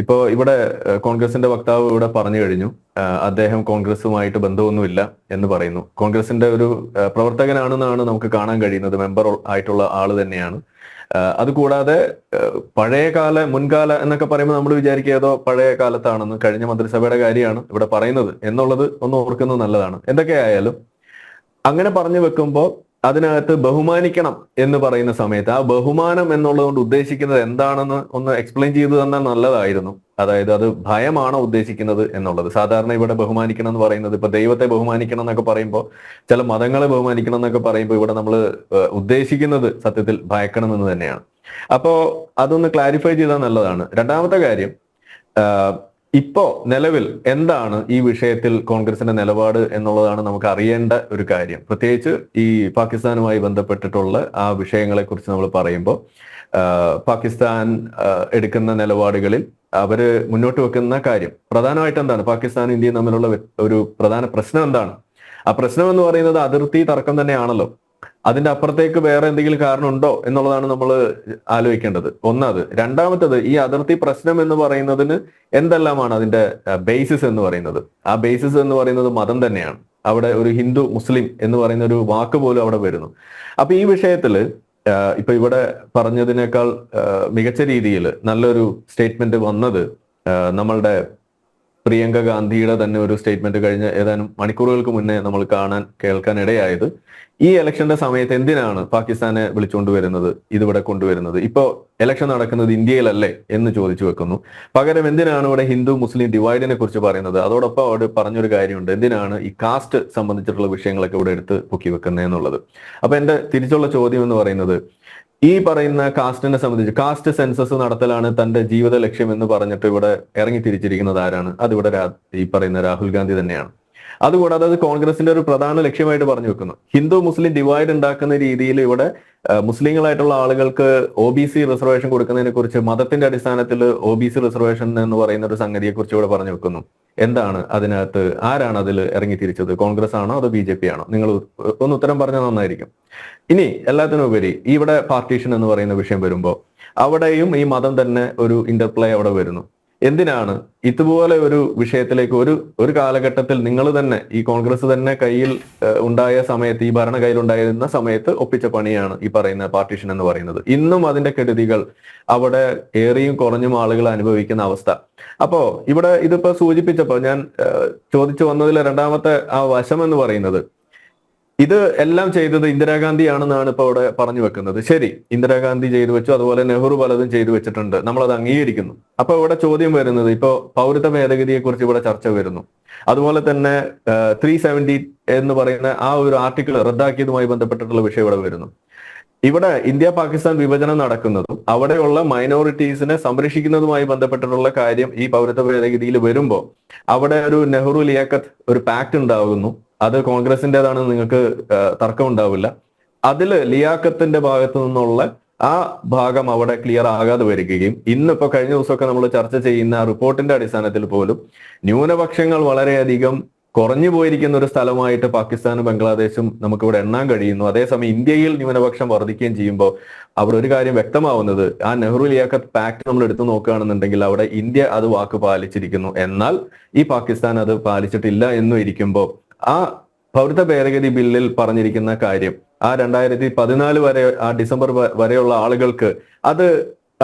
ഇപ്പോ ഇവിടെ കോൺഗ്രസിന്റെ വക്താവ് ഇവിടെ പറഞ്ഞു കഴിഞ്ഞു അദ്ദേഹം കോൺഗ്രസുമായിട്ട് ബന്ധമൊന്നുമില്ല എന്ന് പറയുന്നു. കോൺഗ്രസിന്റെ ഒരു പ്രവർത്തകനാണെന്നാണ് നമുക്ക് കാണാൻ കഴിയുന്നത് മെമ്പർ ആയിട്ടുള്ള ആൾ തന്നെയാണ്. അതുകൂടാതെ പഴയ പഴയകാല മുൻകാല എന്നൊക്കെ പറയുമ്പോൾ നമ്മൾ വിചാരിക്കുക ഏതോ പഴയ കാലത്താണെന്ന് കഴിഞ്ഞ മന്ത്രിസഭയുടെ കാര്യമാണ് ഇവിടെ പറയുന്നത് എന്നുള്ളത് ഒന്ന് ഓർക്കുന്നത് നല്ലതാണ്. എന്തൊക്കെയായാലും അങ്ങനെ പറഞ്ഞു വെക്കുമ്പോൾ അതിനകത്ത് ബഹുമാനിക്കണം എന്ന് പറയുന്ന സമയത്ത് ആ ബഹുമാനം എന്നുള്ളതുകൊണ്ട് ഉദ്ദേശിക്കുന്നത് എന്താണെന്ന് ഒന്ന് എക്സ്പ്ലെയിൻ ചെയ്തു തന്നാൽ നല്ലതായിരുന്നു. അതായത് അത് ഭയമാണോ ഉദ്ദേശിക്കുന്നത് എന്നുള്ളത്. സാധാരണ ഇവിടെ ബഹുമാനിക്കണം എന്ന് പറയുന്നത് ഇപ്പൊ ദൈവത്തെ ബഹുമാനിക്കണം എന്നൊക്കെ പറയുമ്പോൾ ചില മതങ്ങളെ ബഹുമാനിക്കണം എന്നൊക്കെ പറയുമ്പോൾ ഇവിടെ നമ്മൾ ഉദ്ദേശിക്കുന്നത് സത്യത്തിൽ ഭയക്കണം എന്ന് തന്നെയാണ്. അപ്പോ അതൊന്ന് ക്ലാരിഫൈ ചെയ്താൽ നല്ലതാണ്. രണ്ടാമത്തെ കാര്യം ഇപ്പോ നിലവിൽ എന്താണ് ഈ വിഷയത്തിൽ കോൺഗ്രസിന്റെ നിലപാട് എന്നുള്ളതാണ് നമുക്ക് അറിയേണ്ട ഒരു കാര്യം. പ്രത്യേകിച്ച് ഈ പാകിസ്ഥാനുമായി ബന്ധപ്പെട്ടിട്ടുള്ള ആ വിഷയങ്ങളെ കുറിച്ച് നമ്മൾ പറയുമ്പോൾ പാകിസ്ഥാൻ എടുക്കുന്ന നിലപാടുകളിൽ അവർ മുന്നോട്ട് വെക്കുന്ന കാര്യം പ്രധാനമായിട്ട് എന്താണ്? പാകിസ്ഥാൻ ഇന്ത്യയും തമ്മിലുള്ള ഒരു പ്രധാന പ്രശ്നം എന്താണ്? ആ പ്രശ്നം എന്ന് പറയുന്നത് അതിർത്തി തർക്കം തന്നെയാണല്ലോ. അതിന്റെ അപ്പുറത്തേക്ക് വേറെ എന്തെങ്കിലും കാരണമുണ്ടോ എന്നുള്ളതാണ് നമ്മൾ ആലോചിക്കേണ്ടത്. ഒന്നത് രണ്ടാമത്തത് ഈ അതിർത്തി പ്രശ്നം എന്ന് പറയുന്നതിന് എന്തെല്ലാമാണ് അതിന്റെ ബേസിസ് എന്ന് പറയുന്നത്? ആ ബേസിസ് എന്ന് പറയുന്നത് മതം തന്നെയാണ്. അവിടെ ഒരു ഹിന്ദു മുസ്ലിം എന്ന് പറയുന്ന ഒരു വാക്ക് പോലും അവിടെ വരുന്നു. അപ്പൊ ഈ വിഷയത്തിൽ ഇപ്പൊ ഇവിടെ പറഞ്ഞതിനേക്കാൾ മികച്ച രീതിയിൽ നല്ലൊരു സ്റ്റേറ്റ്മെന്റ് വന്നത് നമ്മളുടെ പ്രിയങ്ക ഗാന്ധിയുടെ തന്നെ ഒരു സ്റ്റേറ്റ്മെന്റ് കഴിഞ്ഞ ഏതാനും മണിക്കൂറുകൾക്ക് മുന്നേ നമ്മൾ കാണാൻ കേൾക്കാൻ ഇടയായത്. ഈ ഇലക്ഷന്റെ സമയത്ത് എന്തിനാണ് പാകിസ്ഥാനെ വിളിച്ചുകൊണ്ട് വരുന്നത് ഇതിവിടെ കൊണ്ടുവരുന്നത്? ഇപ്പോ ഇലക്ഷൻ നടക്കുന്നത് ഇന്ത്യയിലല്ലേ എന്ന് ചോദിച്ചു വെക്കുന്നു. പകരം എന്തിനാണ് ഇവിടെ ഹിന്ദു മുസ്ലിം ഡിവൈഡിനെ കുറിച്ച് പറയുന്നത്? അതോടൊപ്പം അവിടെ പറഞ്ഞൊരു കാര്യമുണ്ട്. എന്തിനാണ് ഈ കാസ്റ്റ് സംബന്ധിച്ചിട്ടുള്ള വിഷയങ്ങളൊക്കെ ഇവിടെ എടുത്ത് പൊക്കി വെക്കുന്നത് എന്നുള്ളത് അപ്പൊ എന്റെ തിരിച്ചുള്ള ചോദ്യം എന്ന് പറയുന്നത് ഈ പറയുന്ന കാസ്റ്റിനെ സംബന്ധിച്ച് കാസ്റ്റ് സെൻസസ് നടത്തലാണ് തന്റെ ജീവിത ലക്ഷ്യം എന്ന് പറഞ്ഞിട്ട് ഇവിടെ ഇറങ്ങി തിരിച്ചിരിക്കുന്നത് ആരാണ്? അതിവിടെ ഈ പറയുന്ന രാഹുൽ ഗാന്ധി തന്നെയാണ്. അതുകൂടാതെ അത് കോൺഗ്രസിന്റെ ഒരു പ്രധാന ലക്ഷ്യമായിട്ട് പറഞ്ഞു വെക്കുന്നു. ഹിന്ദു മുസ്ലിം ഡിവൈഡ് ഉണ്ടാക്കുന്ന രീതിയിൽ ഇവിടെ മുസ്ലിങ്ങളായിട്ടുള്ള ആളുകൾക്ക് ഒ ബി സി റിസർവേഷൻ കൊടുക്കുന്നതിനെ കുറിച്ച് മതത്തിന്റെ അടിസ്ഥാനത്തിൽ ഒ ബി സി റിസർവേഷൻ എന്ന് പറയുന്ന ഒരു സംഗതിയെ കുറിച്ച് ഇവിടെ പറഞ്ഞു വെക്കുന്നു. എന്താണ് അതിനകത്ത് ആരാണ് അതിൽ ഇറങ്ങി തിരിച്ചത് കോൺഗ്രസ് ആണോ അതോ ബി ജെ പി ആണോ? നിങ്ങൾ ഒന്ന് ഉത്തരം പറഞ്ഞാൽ നന്നായിരിക്കും. ഇനി എല്ലാത്തിനും ഉപരി ഇവിടെ പാർട്ടീഷൻ എന്ന് പറയുന്ന വിഷയം വരുമ്പോൾ അവിടെയും ഈ മതം തന്നെ ഒരു ഇന്റർപ്ലേ അവിടെ വരുന്നു. എന്തിനാണ് ഇതുപോലെ ഒരു വിഷയത്തിലേക്ക് ഒരു ഒരു കാലഘട്ടത്തിൽ നിങ്ങൾ തന്നെ ഈ കോൺഗ്രസ് തന്നെ കയ്യിൽ ഉണ്ടായ സമയത്ത് ഈ ഭരണ കയ്യിലുണ്ടായിരുന്ന സമയത്ത് ഒപ്പിച്ച പണിയാണ് ഈ പറയുന്ന പാർട്ടീഷൻ എന്ന് പറയുന്നത്. ഇന്നും അതിന്റെ കെടുതികൾ അവിടെ ഏറിയും കുറഞ്ഞും ആളുകൾ അനുഭവിക്കുന്ന അവസ്ഥ. അപ്പോ ഇവിടെ ഇതിപ്പോ സൂചിപ്പിച്ചപ്പോ ഞാൻ ചോദിച്ചു വന്നതിലെ രണ്ടാമത്തെ ആ വശം എന്ന് പറയുന്നത് ഇത് എല്ലാം ചെയ്തത് ഇന്ദിരാഗാന്ധി ആണെന്നാണ് ഇപ്പൊ അവിടെ പറഞ്ഞു വെക്കുന്നത്. ശരി ഇന്ദിരാഗാന്ധി ചെയ്തു വെച്ചു അതുപോലെ നെഹ്റു പലതും ചെയ്തു വെച്ചിട്ടുണ്ട്. നമ്മൾ അത് അംഗീകരിക്കുന്നു. അപ്പൊ ഇവിടെ ചോദ്യം വരുന്നത് ഇപ്പോ പൗരത്വ ഭേദഗതിയെ കുറിച്ച് ഇവിടെ ചർച്ച വരുന്നു. അതുപോലെ തന്നെ ത്രീ സെവന്റി എന്ന് പറയുന്ന ആ ഒരു ആർട്ടിക്കിൾ റദ്ദാക്കിയതുമായി ബന്ധപ്പെട്ടിട്ടുള്ള വിഷയം ഇവിടെ വരുന്നു. ഇവിടെ ഇന്ത്യ പാകിസ്ഥാൻ വിഭജനം നടക്കുന്നതും അവിടെയുള്ള മൈനോറിറ്റീസിനെ സംരക്ഷിക്കുന്നതുമായി ബന്ധപ്പെട്ടിട്ടുള്ള കാര്യം ഈ പൗരത്വ ഭേദഗതിയിൽ വരുമ്പോൾ അവിടെ ഒരു നെഹ്റു ലിയാക്കത്ത് ഒരു പാക്ട് ഉണ്ടാകുന്നു. അത് കോൺഗ്രസിന്റെതാണ് നിങ്ങൾക്ക് തർക്കം ഉണ്ടാവില്ല അതിൽ ലിയാക്കത്തിന്റെ ഭാഗത്തു നിന്നുള്ള ആ ഭാഗം അവിടെ ക്ലിയർ ആകാതെ വരികയും ഇന്നിപ്പോ കഴിഞ്ഞ ദിവസമൊക്കെ നമ്മൾ ചർച്ച ചെയ്യുന്ന റിപ്പോർട്ടിന്റെ അടിസ്ഥാനത്തിൽ പോലും ന്യൂനപക്ഷങ്ങൾ വളരെയധികം കുറഞ്ഞു പോയിരിക്കുന്ന ഒരു സ്ഥലമായിട്ട് പാകിസ്ഥാനും ബംഗ്ലാദേശും നമുക്കിവിടെ എണ്ണാൻ കഴിയുന്നു. അതേസമയം ഇന്ത്യയിൽ ന്യൂനപക്ഷം വർദ്ധിക്കുകയും ചെയ്യുമ്പോൾ അവിടെ ഒരു കാര്യം വ്യക്തമാവുന്നത് ആ നെഹ്റു ലിയാഖത്ത് പാക്ട് നമ്മൾ എടുത്തു നോക്കുകയാണെന്നുണ്ടെങ്കിൽ അവിടെ ഇന്ത്യ അത് വാക്ക് പാലിച്ചിരിക്കുന്നു. എന്നാൽ ഈ പാകിസ്ഥാൻ അത് പാലിച്ചിട്ടില്ല എന്നും ഇരിക്കുമ്പോൾ ആ പൗരത്വ ഭേദഗതി ബില്ലിൽ പറഞ്ഞിരിക്കുന്ന കാര്യം ആ രണ്ടായിരത്തി പതിനാല് വരെ ആ ഡിസംബർ വരെയുള്ള ആളുകൾക്ക് അത്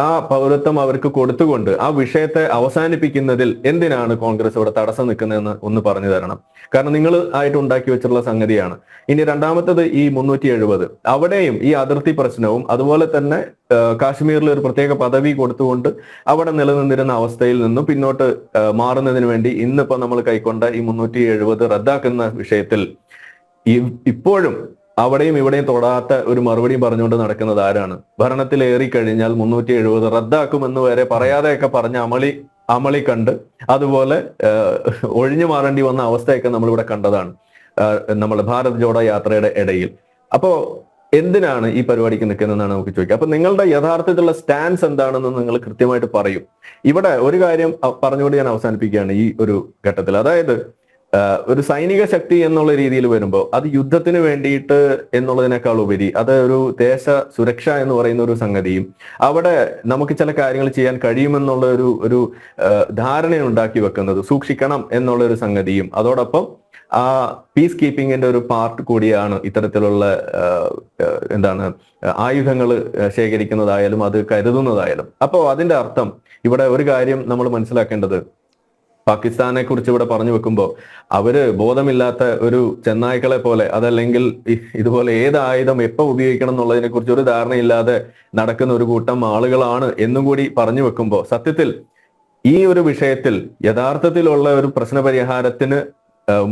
ആ പൗരത്വം അവർക്ക് കൊടുത്തുകൊണ്ട് ആ വിഷയത്തെ അവസാനിപ്പിക്കുന്നതിൽ എന്തിനാണ് കോൺഗ്രസ് ഇവിടെ തടസ്സം നിൽക്കുന്നതെന്ന് ഒന്ന് പറഞ്ഞു തരണം. കാരണം നിങ്ങൾ ആയിട്ട് ഉണ്ടാക്കി വെച്ചിട്ടുള്ള സംഗതിയാണ്. ഇനി രണ്ടാമത്തത് ഈ മുന്നൂറ്റി എഴുപത്. അവിടെയും ഈ അതിർത്തി പ്രശ്നവും അതുപോലെ തന്നെ കാശ്മീരിൽ ഒരു പ്രത്യേക പദവി കൊടുത്തുകൊണ്ട് അവിടെ നിലനിന്നിരുന്ന അവസ്ഥയിൽ നിന്നും പിന്നോട്ട് മാറുന്നതിന് വേണ്ടി ഇന്നിപ്പോ നമ്മൾ കൈക്കൊണ്ട ഈ മുന്നൂറ്റി എഴുപത് റദ്ദാക്കുന്ന വിഷയത്തിൽ ഇപ്പോഴും അവിടെയും ഇവിടെയും തൊടാത്ത ഒരു മറുപടിയും പറഞ്ഞുകൊണ്ട് നടക്കുന്നത് ആരാണ്? ഭരണത്തിൽ ഏറിക്കഴിഞ്ഞാൽ മുന്നൂറ്റി എഴുപത് റദ്ദാക്കുമെന്ന് വരെ പറയാതെയൊക്കെ പറഞ്ഞ അമളി അമളി കണ്ട് അതുപോലെ ഒഴിഞ്ഞു മാറേണ്ടി വന്ന അവസ്ഥയൊക്കെ നമ്മളിവിടെ കണ്ടതാണ്. നമ്മൾ ഭാരത് ജോഡോ യാത്രയുടെ ഇടയിൽ. അപ്പോ എന്തിനാണ് ഈ പരിപാടിക്ക് നിൽക്കുന്നതെന്നാണ് നമുക്ക് ചോദിക്കുക അപ്പൊ നിങ്ങളുടെ യഥാർത്ഥത്തിലുള്ള സ്റ്റാൻസ് എന്താണെന്ന് നിങ്ങൾ കൃത്യമായിട്ട് പറയും. ഇവിടെ ഒരു കാര്യം പറഞ്ഞുകൊണ്ട് ഞാൻ അവസാനിപ്പിക്കുകയാണ് ഈ ഒരു ഘട്ടത്തിൽ. അതായത് ഒരു സൈനിക ശക്തി എന്നുള്ള രീതിയിൽ വരുമ്പോൾ അത് യുദ്ധത്തിന് വേണ്ടിയിട്ട് എന്നുള്ളതിനേക്കാൾ ഉപരി അത് ഒരു ദേശ സുരക്ഷ എന്ന് പറയുന്ന ഒരു സംഗതിയും അവിടെ നമുക്ക് ചില കാര്യങ്ങൾ ചെയ്യാൻ കഴിയുമെന്നുള്ള ഒരു ഒരു ധാരണ ഉണ്ടാക്കി വെക്കുന്നത്. സൂക്ഷിക്കണം എന്നുള്ള ഒരു സംഗതിയും അതോടൊപ്പം ആ പീസ് കീപ്പിങ്ങിന്റെ ഒരു പാർട്ട് കൂടിയാണ് ഇത്തരത്തിലുള്ള എന്താണ് ആയുധങ്ങൾ ശേഖരിക്കുന്നതായാലും അത് കരുതുന്നതായാലും. അപ്പോൾ അതിന്റെ അർത്ഥം ഇവിടെ ഒരു കാര്യം നമ്മൾ മനസ്സിലാക്കേണ്ടത് പാകിസ്ഥാനെ കുറിച്ച് ഇവിടെ പറഞ്ഞു വെക്കുമ്പോൾ അവർ ബോധമില്ലാത്ത ഒരു ചെന്നായ്ക്കളെ പോലെ അതല്ലെങ്കിൽ ഇതുപോലെ ഏത് ആയുധം എപ്പോ ഉപയോഗിക്കണം എന്നുള്ളതിനെ കുറിച്ച് ഒരു ധാരണയില്ലാതെ നടക്കുന്ന ഒരു കൂട്ടം ആളുകളാണ് എന്നും കൂടി പറഞ്ഞു വെക്കുമ്പോൾ സത്യത്തിൽ ഈ ഒരു വിഷയത്തിൽ യഥാർത്ഥത്തിലുള്ള ഒരു പ്രശ്ന പരിഹാരത്തിന്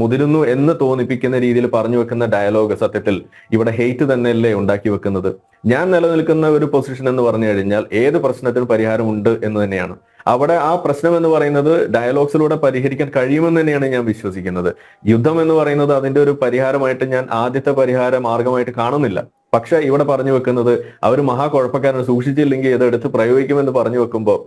മുതിരുന്നു എന്ന് തോന്നിപ്പിക്കുന്ന രീതിയിൽ പറഞ്ഞു വെക്കുന്ന ഡയലോഗ് സത്യത്തിൽ ഇവിടെ ഹെയ്റ്റ് തന്നെയല്ലേ ഉണ്ടാക്കി വെക്കുന്നത്. ഞാൻ നിലനിൽക്കുന്ന ഒരു പൊസിഷൻ എന്ന് പറഞ്ഞു കഴിഞ്ഞാൽ ഏത് പ്രശ്നത്തിനും പരിഹാരമുണ്ട് എന്ന് തന്നെയാണ്. അവിടെ ആ പ്രശ്നം എന്ന് പറയുന്നത് ഡയലോഗ്സിലൂടെ പരിഹരിക്കാൻ കഴിയുമെന്ന് തന്നെയാണ് ഞാൻ വിശ്വസിക്കുന്നത്. യുദ്ധം എന്ന് പറയുന്നത് അതിന്റെ ഒരു പരിഹാരമായിട്ട് ഞാൻ ആദ്യത്തെ പരിഹാര മാർഗമായിട്ട് കാണുന്നില്ല. പക്ഷെ ഇവിടെ പറഞ്ഞു വെക്കുന്നത് അവർ മഹാകുഴപ്പക്കാരനെ സൂക്ഷിച്ചില്ലെങ്കിൽ ഇത് എടുത്ത് പ്രയോഗിക്കുമെന്ന് പറഞ്ഞു വെക്കുമ്പോൾ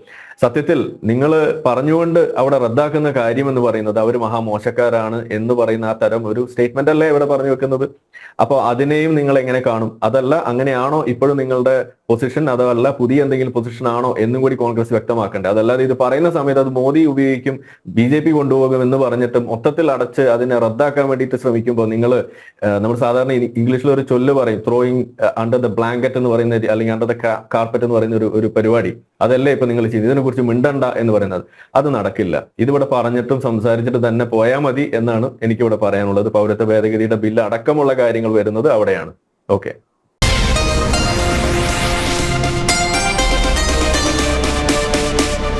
സത്യത്തിൽ നിങ്ങൾ പറഞ്ഞുകൊണ്ട് അവിടെ റദ്ദാക്കുന്ന കാര്യം എന്ന് പറയുന്നത് അവർ മഹാമോശക്കാരാണ് എന്ന് പറയുന്ന ആ തരം ഒരു സ്റ്റേറ്റ്മെന്റ് അല്ലേ ഇവിടെ പറഞ്ഞു വെക്കുന്നത്? അപ്പോൾ അതിനെയും നിങ്ങൾ എങ്ങനെ കാണും? അതല്ല അങ്ങനെയാണോ ഇപ്പോഴും നിങ്ങളുടെ പൊസിഷൻ അതല്ല പുതിയ എന്തെങ്കിലും പൊസിഷൻ ആണോ എന്നും കൂടി കോൺഗ്രസ് വ്യക്തമാക്കേണ്ടത് അതല്ലാതെ ഇത് പറയുന്ന സമയത്ത് അത് മോദി ഉപയോഗിക്കും ബി ജെ പി കൊണ്ടുപോകും എന്ന് പറഞ്ഞിട്ട് മൊത്തത്തിൽ അടച്ച് അതിനെ റദ്ദാക്കാൻ വേണ്ടിയിട്ട് ശ്രമിക്കുമ്പോൾ നിങ്ങൾ നമ്മൾ സാധാരണ ഇംഗ്ലീഷിൽ ഒരു ചൊല്ല് പറയും ത്രോയിങ് അണ്ടർ ദ ബ്ലാങ്കറ്റ് എന്ന് പറയുന്ന അല്ലെങ്കിൽ അണ്ടർ ദ കാർപ്പറ്റ് എന്ന് പറയുന്ന ഒരു ഒരു പരിപാടി. അതല്ലേ ഇപ്പൊ നിങ്ങൾ ചെയ്തു ഇതിനെ കുറിച്ച് മിണ്ടണ്ട എന്ന് പറയുന്നത്. അത് നടക്കില്ല. ഇതിവിടെ പറഞ്ഞിട്ടും സംസാരിച്ചിട്ട് തന്നെ പോയാൽ മതി എന്നാണ് എനിക്കിവിടെ പറയാനുള്ളത്. പൗരത്വ ഭേദഗതിയുടെ ബില്ല് അടക്കമുള്ള കാര്യങ്ങൾ വരുന്നത് അവിടെയാണ്. ഓക്കെ